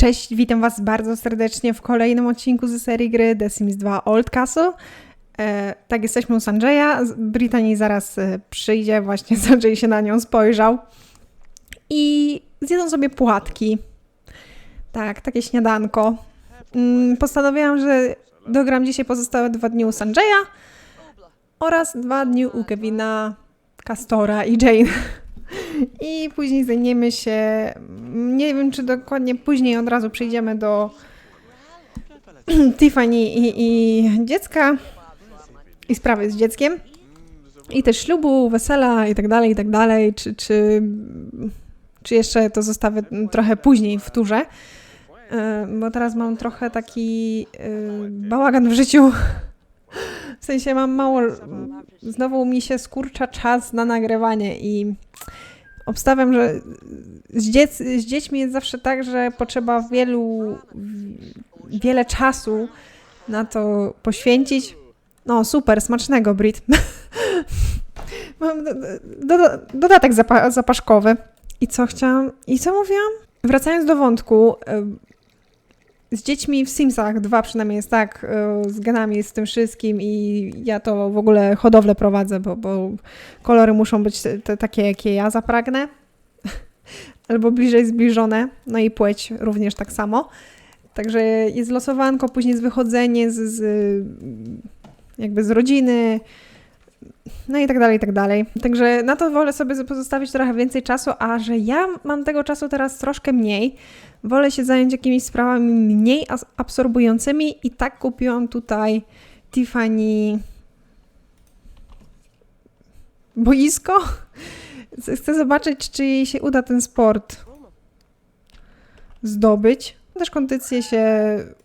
Cześć, witam Was bardzo serdecznie w kolejnym odcinku ze serii gry The Sims 2 Old Castle. E, tak, jesteśmy u Sanjaya. Z Britanii zaraz e, przyjdzie, właśnie Sanjay się na nią spojrzał. I zjedzą sobie płatki. Tak, takie śniadanko. Mm, postanowiłam, że dogram dzisiaj pozostałe dwa dni u Sanjaya oraz dwa dni u Kevina, Castora i Jane. I później zajmiemy się, nie wiem czy dokładnie później od razu przejdziemy do Tiffany i, i dziecka i sprawy z dzieckiem. I też ślubu, wesela i tak dalej, i tak dalej. Czy, czy, czy jeszcze to zostawię trochę później w turze. E, Bo teraz mam trochę taki e, bałagan w życiu. W sensie mam mało. Znowu mi się skurcza czas na nagrywanie i obstawiam, że z, dziec, z dziećmi jest zawsze tak, że potrzeba wielu, wiele czasu na to poświęcić. No super, smacznego, Brit. Mam do, do, dodatek zapa, zapaszkowy. I co chciałam? I co mówiłam? Wracając do wątku, z dziećmi w Simsach, dwa przynajmniej jest tak, y, z genami, z tym wszystkim i ja to w ogóle hodowlę prowadzę, bo, bo kolory muszą być te, te, takie, jakie ja zapragnę, albo bliżej zbliżone, no i płeć również tak samo. Także jest losowanko, później jest wychodzenie z, z jakby z rodziny, no i tak dalej, i tak dalej. Także na to wolę sobie pozostawić trochę więcej czasu, a że ja mam tego czasu teraz troszkę mniej, wolę się zająć jakimiś sprawami mniej absorbującymi i tak kupiłam tutaj Tiffany boisko. Chcę zobaczyć, czy jej się uda ten sport zdobyć. Też kondycję się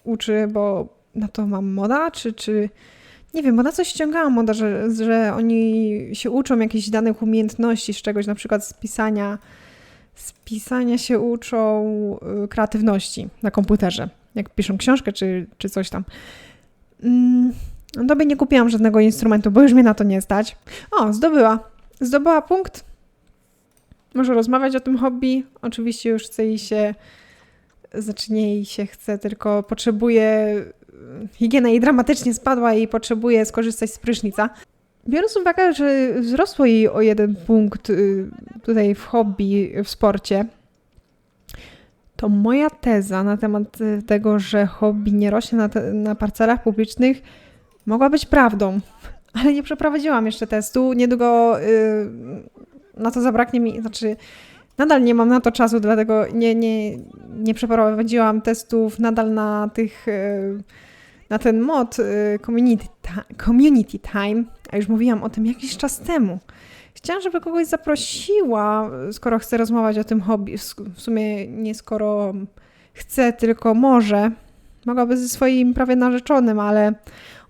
uczy, bo na to mam moda, czy, czy nie wiem, bo na coś ściągałam moda, że, że oni się uczą jakichś danych umiejętności z czegoś, na przykład z pisania. Z pisania się uczą y, kreatywności na komputerze, jak piszą książkę czy, czy coś tam. Mm, no tobie nie kupiłam żadnego instrumentu, bo już mnie na to nie stać. O, zdobyła. Zdobyła punkt. Może rozmawiać o tym hobby. Oczywiście już chce jej się, znaczy nie jej się chce, tylko potrzebuje higiena jej dramatycznie spadła i potrzebuje skorzystać z prysznica. Biorąc uwagę, że wzrosło jej o jeden punkt y, tutaj w hobby, w sporcie, to moja teza na temat y, tego, że hobby nie rośnie na, te, na parcelach publicznych, mogła być prawdą. Ale nie przeprowadziłam jeszcze testu. Niedługo y, na to zabraknie mi, znaczy nadal nie mam na to czasu, dlatego nie, nie, nie przeprowadziłam testów nadal na tych y, na ten mod y, community, community Time, a już mówiłam o tym jakiś czas temu. Chciałam, żeby kogoś zaprosiła, skoro chce rozmawiać o tym hobby. W sumie nie skoro chce, tylko może. Mogłaby ze swoim prawie narzeczonym, ale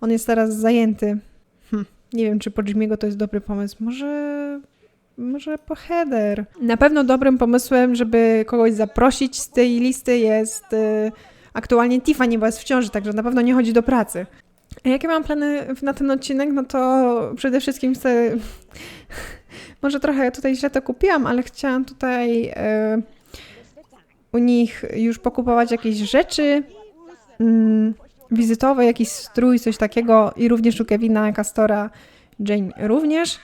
on jest teraz zajęty. Hm, nie wiem, czy po Jimmy'ego to jest dobry pomysł. Może, może po header. Na pewno dobrym pomysłem, żeby kogoś zaprosić z tej listy jest y, aktualnie Tiffany, bo jest w ciąży, także na pewno nie chodzi do pracy. A jakie mam plany na ten odcinek? No to przede wszystkim chcę. Może trochę tutaj źle to kupiłam, ale chciałam tutaj e, u nich już pokupować jakieś rzeczy mm, wizytowe, jakiś strój, coś takiego i również u Kevina, Castora, Jane również.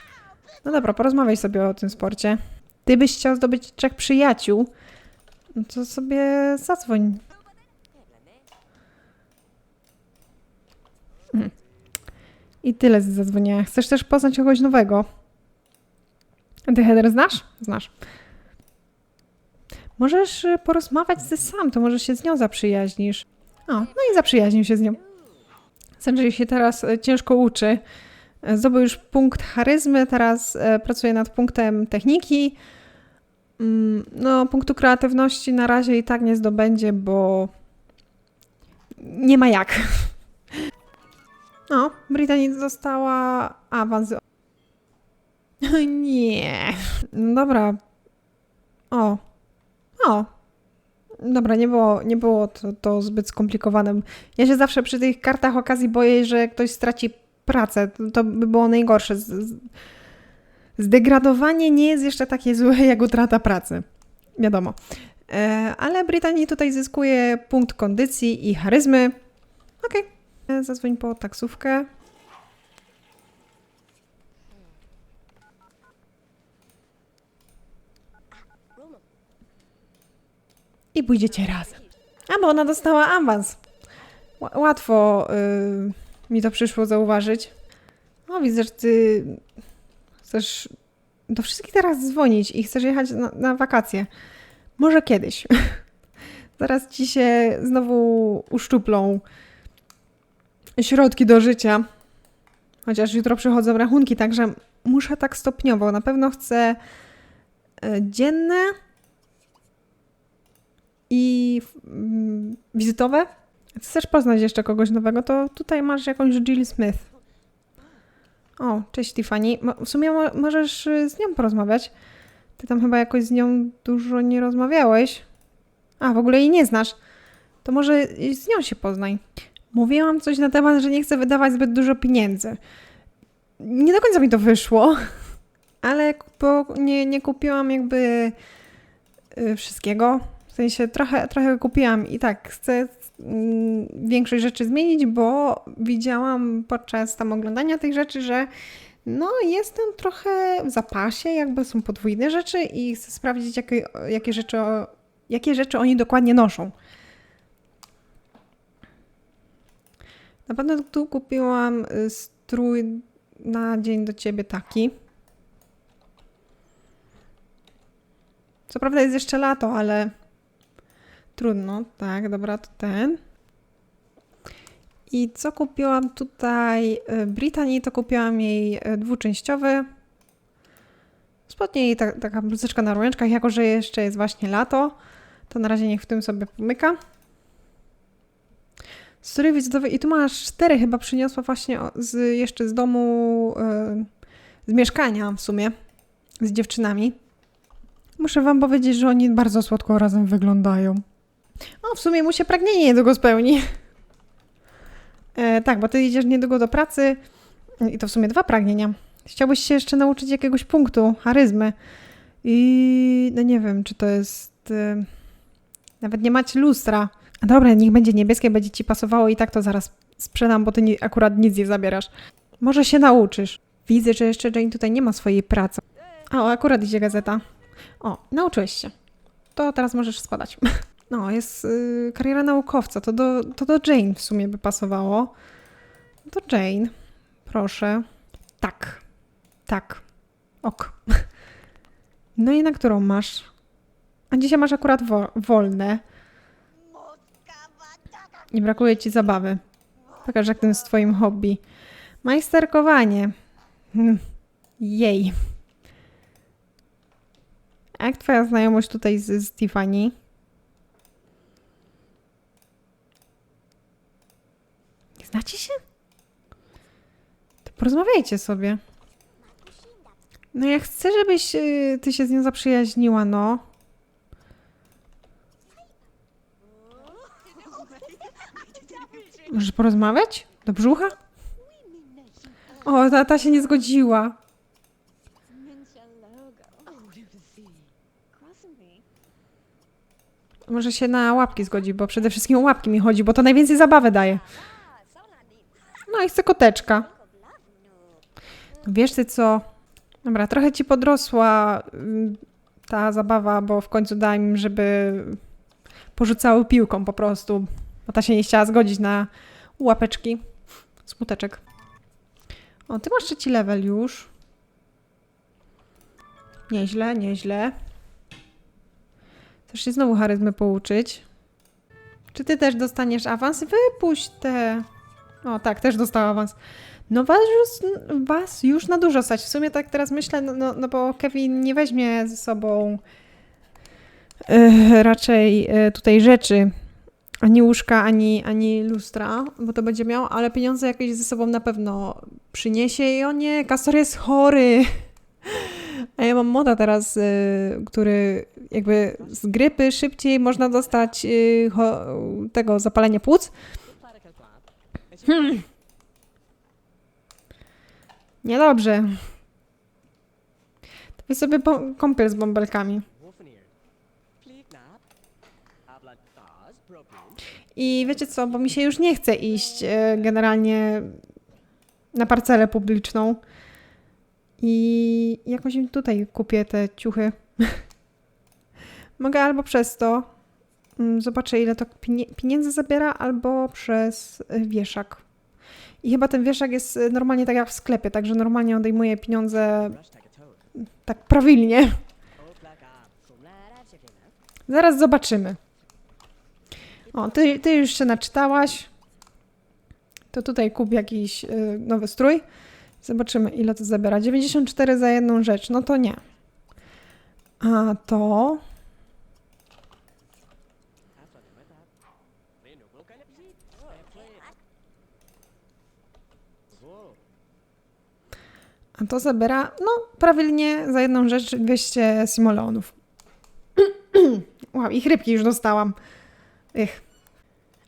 No dobra, porozmawiaj sobie o tym sporcie. Ty byś chciał zdobyć trzech przyjaciół, no to sobie zadzwoń I tyle z zadzwonienia. Chcesz też poznać kogoś nowego? Ty Heather znasz? Znasz. Możesz y, porozmawiać ze sam, to może się z nią zaprzyjaźnisz. O, no i zaprzyjaźnił się z nią. Sanjay się teraz y, ciężko uczy. Zdobył już punkt charyzmy, teraz y, pracuje nad punktem techniki. Mm, No, punktu kreatywności na razie i tak nie zdobędzie, bo nie ma jak. No, Britanii dostała awans. Nie. No Dobra. O. O. Dobra, nie było, nie było to, to zbyt skomplikowane. Ja się zawsze przy tych kartach okazji boję, że ktoś straci pracę. To- by było najgorsze. Zdegradowanie nie jest jeszcze takie złe jak utrata pracy. Wiadomo. E, ale Brytanii tutaj zyskuje punkt kondycji i charyzmy. Okej. E, Zadzwoń po taksówkę. I pójdziecie razem. A bo ona dostała awans. Łatwo y, mi to przyszło zauważyć. O, widzę, że ty chcesz do wszystkich teraz dzwonić i chcesz jechać na, na wakacje. Może kiedyś. Zaraz ci się znowu uszczuplą środki do życia. Chociaż jutro przychodzą rachunki, także muszę tak stopniowo. Na pewno chcę e, dzienne i mm, wizytowe. Chcesz poznać jeszcze kogoś nowego, to tutaj masz jakąś Jill Smith. O, cześć Tiffany. W sumie mo- możesz y, z nią porozmawiać. Ty tam chyba jakoś z nią dużo nie rozmawiałeś. A, w ogóle jej nie znasz. To może z nią się poznaj. Mówiłam coś na temat, że nie chcę wydawać zbyt dużo pieniędzy. Nie do końca mi to wyszło, ale nie, nie kupiłam jakby y, wszystkiego. W sensie trochę, trochę kupiłam i tak chcę większość rzeczy zmienić, bo widziałam podczas tam oglądania tych rzeczy, że no jestem trochę w zapasie, jakby są podwójne rzeczy i chcę sprawdzić, jakie, jakie, rzeczy, jakie rzeczy oni dokładnie noszą. Na pewno tu kupiłam y, strój na dzień do ciebie taki. Co prawda jest jeszcze lato, ale trudno. Tak, dobra, to ten. I co kupiłam tutaj? y, Britanii to kupiłam jej y, dwuczęściowy. Spodnie i ta, taka bluzeczka na rączkach, jako że jeszcze jest właśnie lato, to na razie niech w tym sobie pomyka. Strój wizytowy i tu masz cztery chyba przyniosła właśnie z, jeszcze z domu, y, z mieszkania w sumie, z dziewczynami. Muszę wam powiedzieć, że oni bardzo słodko razem wyglądają. O, w sumie mu się pragnienie niedługo spełni. E, tak, bo ty idziesz niedługo do pracy i to w sumie dwa pragnienia. Chciałbyś się jeszcze nauczyć jakiegoś punktu, charyzmy. I no nie wiem, czy to jest... E, nawet nie macie lustra. A dobra, niech będzie niebieskie, będzie ci pasowało i tak to zaraz sprzedam, bo ty ni- akurat nic nie zabierasz. Może się nauczysz. Widzę, że jeszcze Jane tutaj nie ma swojej pracy. A, o, akurat idzie gazeta. O, nauczyłeś się. To teraz możesz spadać. No, jest y, kariera naukowca. To do, to do Jane w sumie by pasowało. Do Jane. Proszę. Tak. Tak. Ok. No i na którą masz? A dzisiaj masz akurat wo- wolne. Nie brakuje ci zabawy. Pokaż, jak tym jest twoim hobby. Majsterkowanie. Hmm. Jej. Jak twoja znajomość tutaj z, z Tiffany? Znacie się? To porozmawiajcie sobie. No ja chcę, żebyś y, ty się z nią zaprzyjaźniła, no. Możesz porozmawiać? Do brzucha? O, ta, ta się nie zgodziła. Może się na łapki zgodzi, bo przede wszystkim o łapki mi chodzi, bo to najwięcej zabawy daje. No i chcę koteczka. Wiesz ty co? Dobra, trochę ci podrosła mm, ta zabawa, bo w końcu dałem im, żeby porzucały piłką po prostu. Bo ta się nie chciała zgodzić na łapeczki. Smuteczek. O, ty masz trzeci level już. Nieźle, nieźle. Chcesz się znowu charyzmy pouczyć? Czy ty też dostaniesz awans? Wypuść te. O, tak, też dostała awans. No was już, was już na dużo stać. W sumie tak teraz myślę, no, no, no bo Kevin nie weźmie ze sobą e, raczej e, tutaj rzeczy, ani łóżka, ani, ani lustra, bo to będzie miał, ale pieniądze jakieś ze sobą na pewno przyniesie i o nie, Kastor jest chory. A ja mam moda teraz, y, który jakby z grypy szybciej można dostać y, cho, tego zapalenia płuc. Hmm. Niedobrze. To weź sobie kąpiel z bąbelkami. I wiecie co, bo mi się już nie chce iść e, generalnie na parcelę publiczną. I jakoś im tutaj kupię te ciuchy. Mogę albo przez to, zobaczę ile to pieniędzy zabiera, albo przez e, wieszak. I chyba ten wieszak jest e, normalnie tak jak w sklepie, także normalnie odejmuje pieniądze tak prawilnie. Zaraz zobaczymy. O, ty, ty już się naczytałaś. To tutaj kup jakiś y, nowy strój. Zobaczymy, ile to zabiera. 94 za jedną rzecz. No to nie. A to. A to zabiera, no, prawilnie za jedną rzecz 200 simoleonów. wow, i chrypki już dostałam. Ech.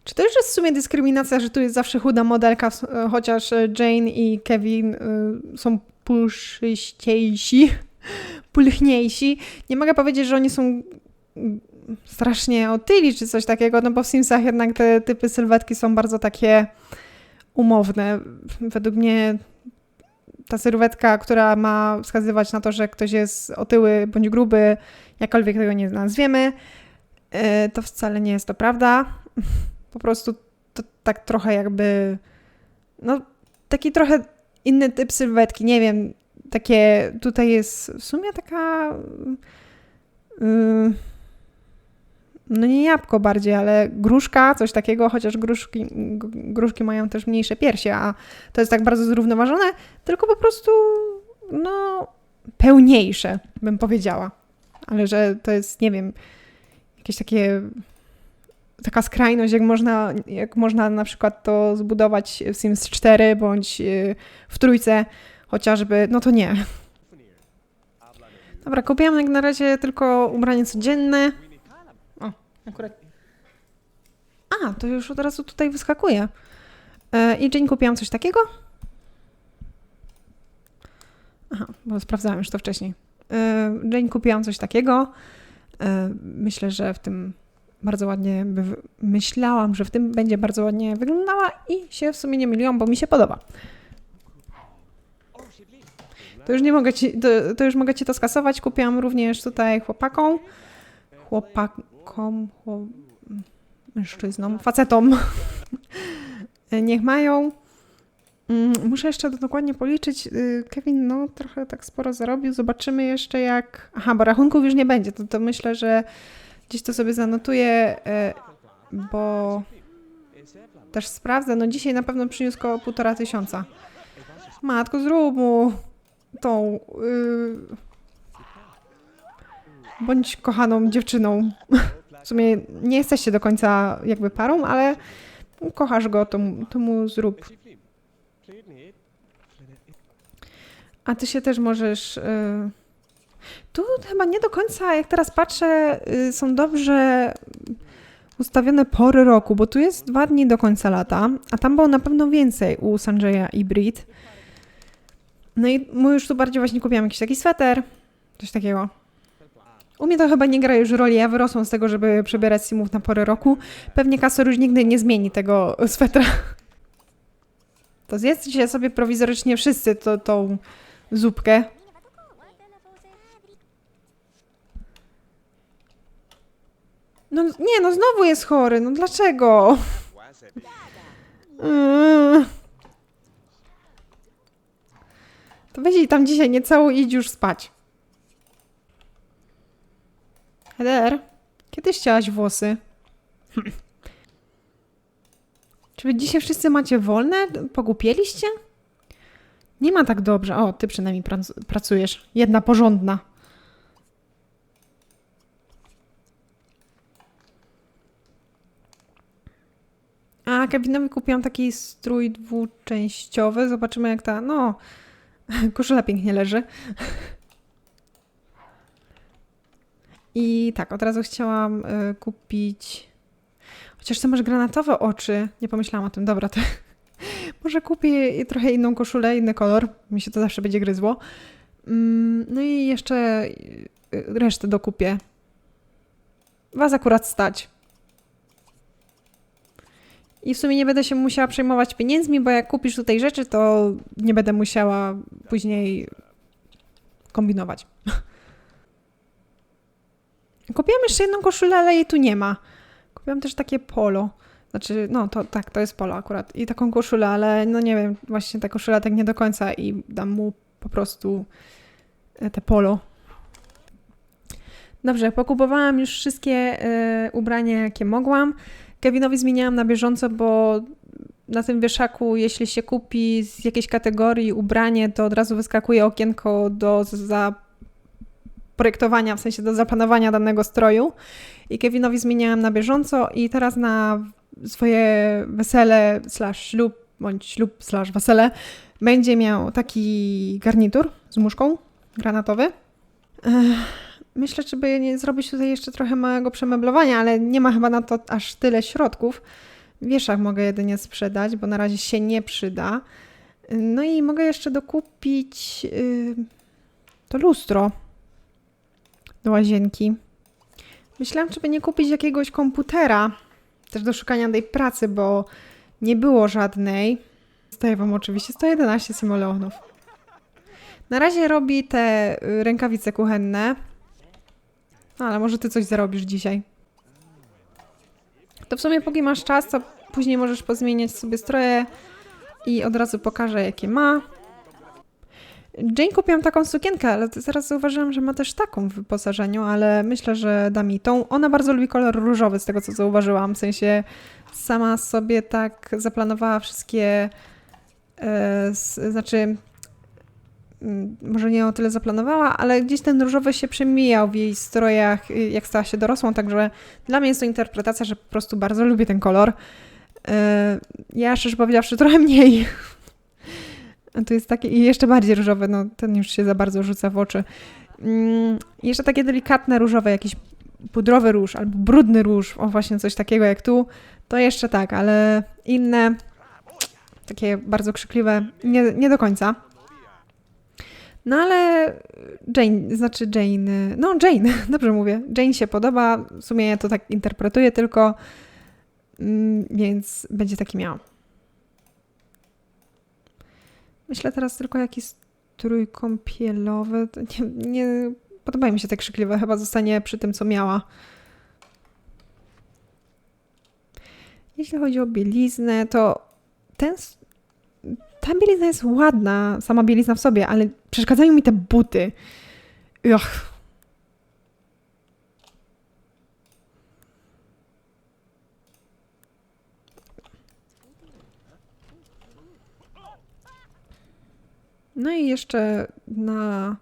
Czy to już jest w sumie dyskryminacja, że tu jest zawsze chuda modelka, e, chociaż e, Jane i Kevin y, są puszyściejsi, pulchniejsi. Nie mogę powiedzieć, że oni są mm, strasznie otyli czy coś takiego, no bo w Simsach jednak te typy sylwetki są bardzo takie umowne. Według mnie ta sylwetka, która ma wskazywać na to, że ktoś jest otyły bądź gruby, jakkolwiek tego nie nazwiemy, e, to wcale nie jest to prawda. Po prostu to tak trochę jakby, no taki trochę inny typ sylwetki, nie wiem, takie, tutaj jest w sumie taka, yy, no nie jabłko bardziej, ale gruszka, coś takiego, chociaż gruszki, gruszki mają też mniejsze piersi, a to jest tak bardzo zrównoważone, tylko po prostu, no, pełniejsze, bym powiedziała. Ale że to jest, nie wiem, jakieś takie taka skrajność, jak można, jak można na przykład to zbudować w Sims 4 bądź y, w trójce chociażby, no to nie. Dobra, kupiłam jak na razie tylko ubranie codzienne. Akurat. A, to już od razu tutaj wyskakuje. E, I dzień kupiłam coś takiego. Aha, bo sprawdzałam już to wcześniej. Dzień kupiłam coś takiego. E, Myślę, że w tym bardzo ładnie myślałam, że w tym będzie bardzo ładnie wyglądała i się w sumie nie myliłam, bo mi się podoba. To już nie mogę ci, to, to już mogę ci to skasować. Kupiłam również tutaj chłopakom, chłopakom, chłop, mężczyznom, facetom. Niech mają. Mm, Muszę jeszcze dokładnie policzyć. Y, Kevin, no trochę tak sporo zarobił. Zobaczymy jeszcze jak... Aha, bo rachunków już nie będzie. To, to myślę, że gdzieś to sobie zanotuję, e, bo też sprawdzę. No dzisiaj na pewno przyniósł koło półtora tysiąca. Matko, zrób mu tą... y, bądź kochaną dziewczyną. W sumie nie jesteście do końca jakby parą, ale kochasz go, to, mu- to mu zrób. A ty się też możesz. y, Tu chyba nie do końca, jak teraz patrzę, y, są dobrze ustawione pory roku, bo tu jest dwa dni do końca lata, a tam było na pewno więcej u Sanjaya i Brit. No i mu już tu bardziej właśnie kupiłam jakiś taki sweter, coś takiego. U mnie to chyba nie gra już roli, ja wyrosłam z tego, żeby przebierać simów na porę roku. Pewnie Kasor już nigdy nie zmieni tego swetra. To zjedzcie sobie prowizorycznie wszyscy to, tą zupkę. No nie, no znowu jest chory, no dlaczego? To weź jej tam dzisiaj nie całuj, idź już spać. Heather, kiedy ścięłaś włosy? Czy wy dzisiaj wszyscy macie wolne? Pogupieliście? Nie ma tak dobrze. O, ty przynajmniej prac- pracujesz. Jedna porządna. A Kevinowi kupiłam taki strój dwuczęściowy. Zobaczymy jak ta, no, koszula pięknie leży. I tak, od razu chciałam y, kupić. Chociaż ty masz granatowe oczy. Nie pomyślałam o tym. Dobra, to może kupię trochę inną koszulę, inny kolor. Mi się to zawsze będzie gryzło. Mm, No i jeszcze y, resztę dokupię. Was akurat stać. I w sumie nie będę się musiała przejmować pieniędzmi, bo jak kupisz tutaj rzeczy, to nie będę musiała później kombinować. Kupiłam jeszcze jedną koszulę, ale jej tu nie ma. Kupiłam też takie polo. Znaczy, no to tak, to jest polo akurat. I taką koszulę, ale no nie wiem, właśnie ta koszula tak nie do końca i dam mu po prostu e, te polo. Dobrze, pokupowałam już wszystkie y, ubrania, jakie mogłam. Kevinowi zmieniałam na bieżąco, bo na tym wieszaku, jeśli się kupi z jakiejś kategorii ubranie, to od razu wyskakuje okienko do zaprojektowania, w sensie do zaplanowania danego stroju. I Kevinowi zmieniałam na bieżąco i teraz na swoje wesele slash ślub, bądź ślub slash wesele będzie miał taki garnitur z muszką granatowy. Myślę, żeby nie zrobić tutaj jeszcze trochę małego przemeblowania, ale nie ma chyba na to aż tyle środków. Wieszak mogę jedynie sprzedać, bo na razie się nie przyda. No i mogę jeszcze dokupić yy, to lustro do łazienki. Myślałam, żeby nie kupić jakiegoś komputera też do szukania tej pracy, bo nie było żadnej. Staję Wam oczywiście 111 simoleonów. Na razie robi te y, rękawice kuchenne. No, ale może Ty coś zarobisz dzisiaj. To w sumie póki masz czas, to później możesz pozmieniać sobie stroje i od razu pokażę, jakie ma. Jane kupiłam taką sukienkę, ale zaraz zauważyłam, że ma też taką w wyposażeniu, ale myślę, że da mi tą. Ona bardzo lubi kolor różowy, z tego co zauważyłam. W sensie sama sobie tak zaplanowała wszystkie. E, znaczy, mm, może nie o tyle zaplanowała, ale gdzieś ten różowy się przemijał w jej strojach, y, jak stała się dorosłą, także dla mnie jest to interpretacja, że po prostu bardzo lubię ten kolor. E, ja szczerze powiedziawszy trochę mniej. Tu jest takie, i jeszcze bardziej różowe, no ten już się za bardzo rzuca w oczy. Mm, jeszcze takie delikatne różowe, jakiś pudrowy róż albo brudny róż, o właśnie coś takiego jak tu, to jeszcze tak, ale inne, takie bardzo krzykliwe, nie, nie do końca. No ale Jane, znaczy Jane, no Jane, dobrze mówię, Jane się podoba, w sumie ja to tak interpretuję tylko, mm, więc będzie taki miał. Myślę teraz tylko jakiś strój. Nie, nie podobają mi się te krzykliwe. Chyba zostanie przy tym, co miała. Jeśli chodzi o bieliznę, to ten, ta bielizna jest ładna, sama bielizna w sobie, ale przeszkadzają mi te buty. No i jeszcze na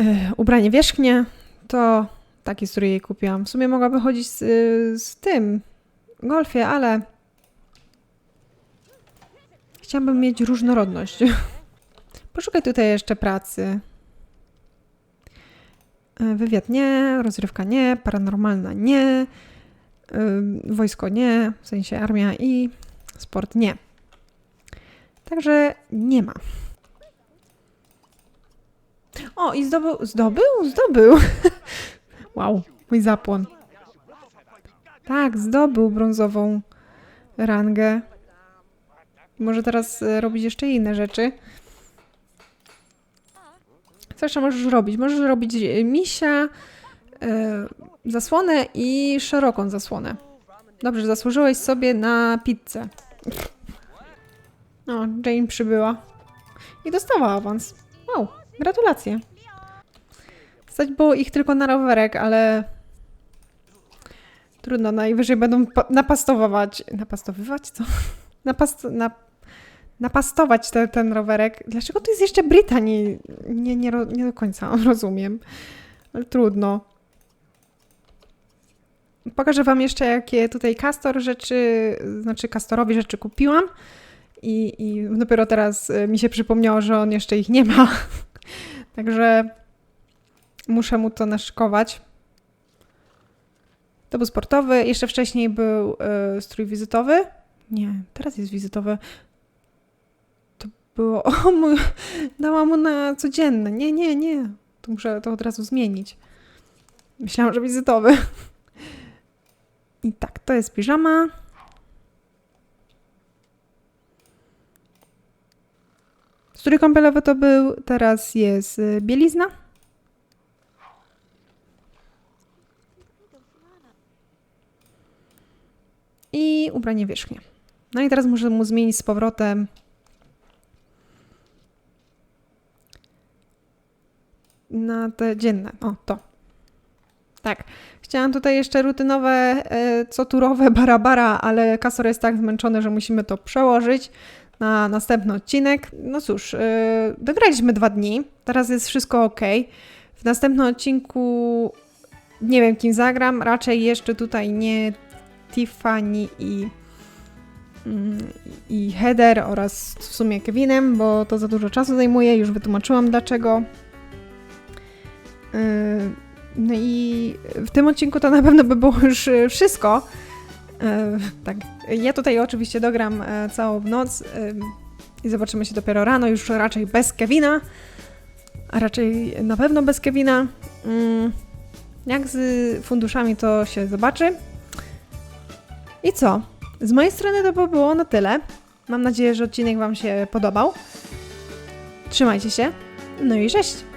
y, ubranie wierzchnie to taki strój jej kupiłam. W sumie mogłabym chodzić z, z tym golfie, ale chciałabym mieć różnorodność. Poszukaj tutaj jeszcze pracy. E, wywiad nie, rozrywka nie, paranormalna nie, y, wojsko nie, w sensie armia i sport nie. Także nie ma. O, i zdobył, zdobył? Zdobył. wow, mój zapłon. Tak, zdobył brązową rangę. Może teraz e, robić jeszcze inne rzeczy. Co jeszcze możesz robić? Możesz robić e, misia, e, zasłonę i szeroką zasłonę. Dobrze, zasłużyłeś sobie na pizzę. O, Jane przybyła. I dostała awans. Wow, gratulacje. Stać było ich tylko na rowerek, ale... Trudno, najwyżej będą napastować... Napastowywać? Co? Napast... Na... Napastować te, ten rowerek. Dlaczego to jest jeszcze Brytanii? Nie, nie, nie do końca rozumiem. Ale trudno. Pokażę wam jeszcze, jakie tutaj Castor rzeczy, znaczy Castorowi rzeczy kupiłam. I, I dopiero teraz y, mi się przypomniało, że on jeszcze ich nie ma. Także muszę mu to naszykować. To był sportowy. Jeszcze wcześniej był y, strój wizytowy. Nie, teraz jest wizytowy. To było. O, mój, dałam mu na codzienne. Nie, nie, nie. To muszę to od razu zmienić. Myślałam, że wizytowy. I tak, to jest piżama. Strój kąpielowy to był, teraz jest y, bielizna. I ubranie wierzchnie. No i teraz muszę mu zmienić z powrotem na te dzienne. O, to. Tak. Chciałam tutaj jeszcze rutynowe, e, coturowe barabara, ale Kasor jest tak zmęczony, że musimy to przełożyć na następny odcinek. No cóż, e, dograliśmy dwa dni. Teraz jest wszystko ok. W następnym odcinku nie wiem, kim zagram. Raczej jeszcze tutaj nie Tiffany i, mm, i Heather oraz w sumie Kevinem, bo to za dużo czasu zajmuje. Już wytłumaczyłam dlaczego. Yy, No i w tym odcinku to na pewno by było już wszystko. Yy, Tak, ja tutaj oczywiście dogram e, całą noc yy, i zobaczymy się dopiero rano, już raczej bez Kevina, a raczej na pewno bez Kevina. Yy, Jak z funduszami to się zobaczy. I co? Z mojej strony to by było na tyle. Mam nadzieję, że odcinek Wam się podobał. Trzymajcie się. No i cześć!